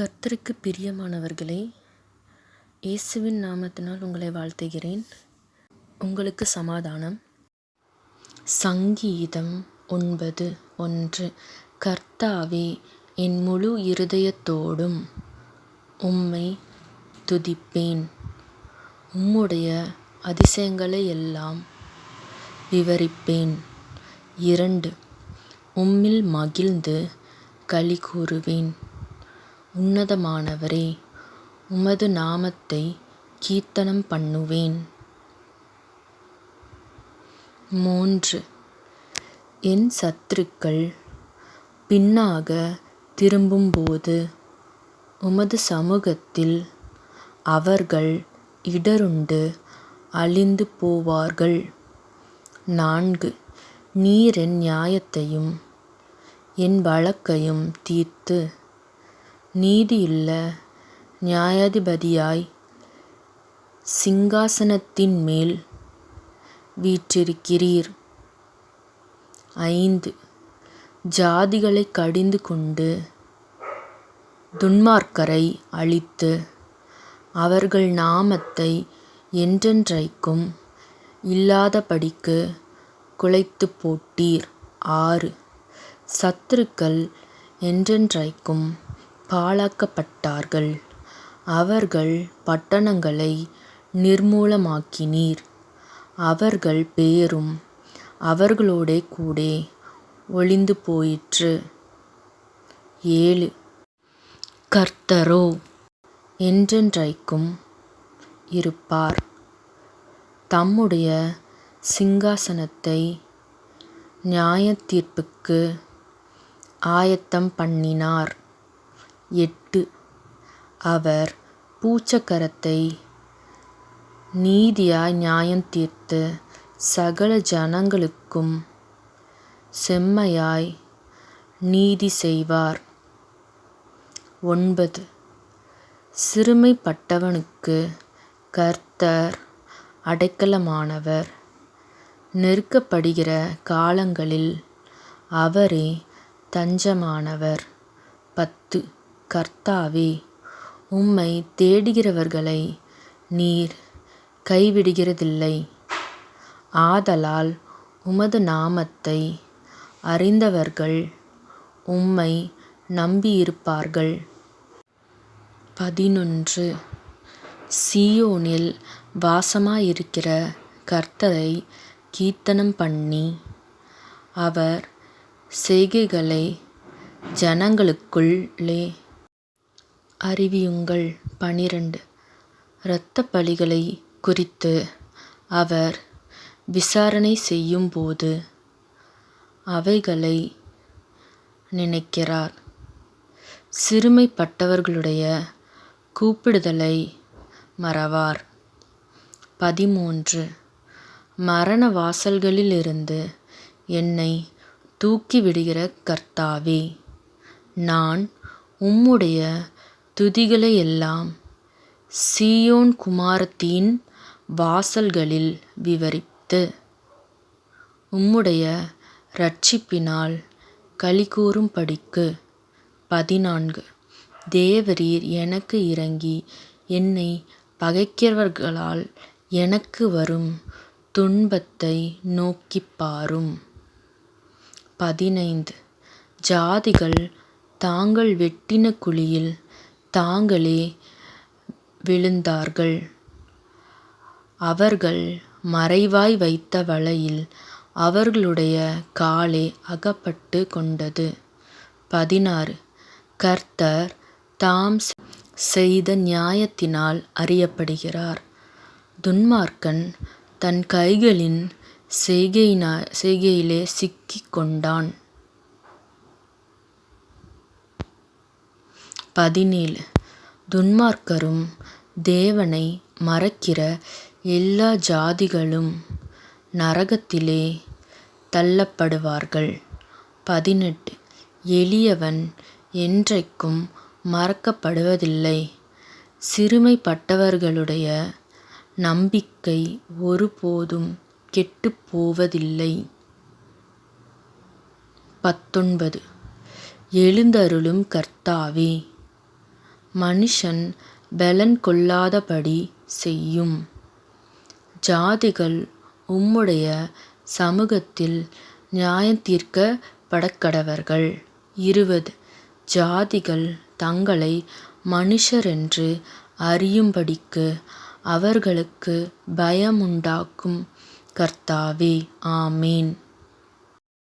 கர்த்தருக்கு பிரியமானவர்களே இயேசுவின் நாமத்தினால் உங்களை வாழ்த்துகிறேன். உங்களுக்கு சமாதானம். சங்கீதம் ஒன்பது ஒன்று. கர்த்தாவே என் முழு இருதயத்தோடும் உம்மை துதிப்பேன். உம்முடைய அதிசயங்களை எல்லாம் விவரிப்பேன். இரண்டு. உம்மில் மகிழ்ந்து களி கூறுவேன். உன்னதமானவரே உமது நாமத்தை கீர்த்தனம் பண்ணுவேன். மூன்று. என் சத்துருக்கள் பின்னாக திரும்பும்போது உமது சமூகத்தில் அவர்கள் இடருண்டு அழிந்து போவார்கள். நான்கு. நீர் என் நியாயத்தையும் என் வழக்கையும் தீர்த்து நீதியுள்ள நியாயாதிபதியாய் சிங்காசனத்தின் மேல் வீற்றிருக்கிறீர். ஐந்து. ஜாதிகளை கடிந்து கொண்டு துன்மார்க்கரை அழித்து அவர்கள் நாமத்தை என்றென்றைக்கும் இல்லாதபடிக்கு குலைத்து போட்டீர். ஆறு. சத்துருக்கள் என்றென்றைக்கும் பாழாக்கப்பட்டார்கள். அவர்கள் பட்டணங்களை நிர்மூலமாக்கினீர். அவர்கள் பேரும் அவர்களோடே கூட ஒளிந்து போயிற்று. ஏழு. கர்த்தரோ என்றென்றைக்கும் இருப்பார். தம்முடைய சிங்காசனத்தை நியாயத்தீர்ப்புக்கு ஆயத்தம் பண்ணினார். எட்டு. அவர் பூச்சக்கரத்தை நீதியாய் நியாயம் தீர்த்து சகல ஜனங்களுக்கும் செம்மையாய் நீதி செய்வார். ஒன்பது. சிறுமைப்பட்டவனுக்கு கர்த்தர் அடைக்கலமானவர். நெருக்கப்படுகிற காலங்களில் அவரே தஞ்சமானவர். பத்து. கர்த்தாவே உம்மை தேடுகிறவர்களை நீர் கைவிடுகிறதில்லை. ஆதலால் உமது நாமத்தை அறிந்தவர்கள் உம்மை நம்பியிருப்பார்கள். பதினொன்று. சீயோனில் வாசமாயிருக்கிற கர்த்தரை கீர்த்தனம் பண்ணி அவர் செய்கைகளை ஜனங்களுக்குள்ளே அறிவியுங்கள் பனிரெண்டு. இரத்த பலிகளை குறித்து அவர் விசாரணை செய்யும்போது அவைகளை நினைக்கிறார். சிறுமைப்பட்டவர்களுடைய கூப்பிடுதலை மறவார். பதிமூன்று. மரண வாசல்களிலிருந்து என்னை தூக்கிவிடுகிற கர்த்தாவே நான் உம்முடைய துதிகளையெல்லாம் சீயோன் குமாரத்தியின் வாசல்களில் விவரித்து உம்முடைய இரட்சிப்பினால் களிகூரும்படிக்கு பதினான்கு. தேவரீர் எனக்கு இறங்கி என்னை பகைக்கிறவர்களால் எனக்கு வரும் துன்பத்தை நோக்கிப் பாரும். பதினைந்து. ஜாதிகள் தாங்கள் வெட்டின குழியில் தாங்களே விழுந்தார்கள். அவர்கள் மறைவாய் வைத்த வலையில் அவர்களுடைய காலே அகப்பட்டு கொண்டது. பதினாறு. கர்த்தர் தாம் செய்த நியாயத்தினால் அறியப்படுகிறார். துன்மார்க்கன் தன் கைகளின் செய்கையினா செய்கையிலே சிக்கிக் கொண்டான். பதினேழு. துன்மார்க்கரும் தேவனை மறக்கிற எல்லா ஜாதிகளும் நரகத்திலே தள்ளப்படுவார்கள். பதினெட்டு. எளியவன் என்றைக்கும் மறக்கப்படுவதில்லை. சிறுமைப்பட்டவர்களுடைய நம்பிக்கை ஒருபோதும் கெட்டுப்போவதில்லை. பத்தொன்பது. எழுந்தருளும் கர்த்தாவே மனுஷன் பெலன் கொள்ளாதபடி செய்யும். ஜாதிகள் உம்முடைய சமுகத்தில் நியாயந்தீர்க்கப்படக்கடவர்கள். இருபது ஜாதிகள் தங்களை மனுஷரென்று அறியும்படிக்கு அவர்களுக்குப் பயமுண்டாக்கும் கர்த்தாவே. ஆமென்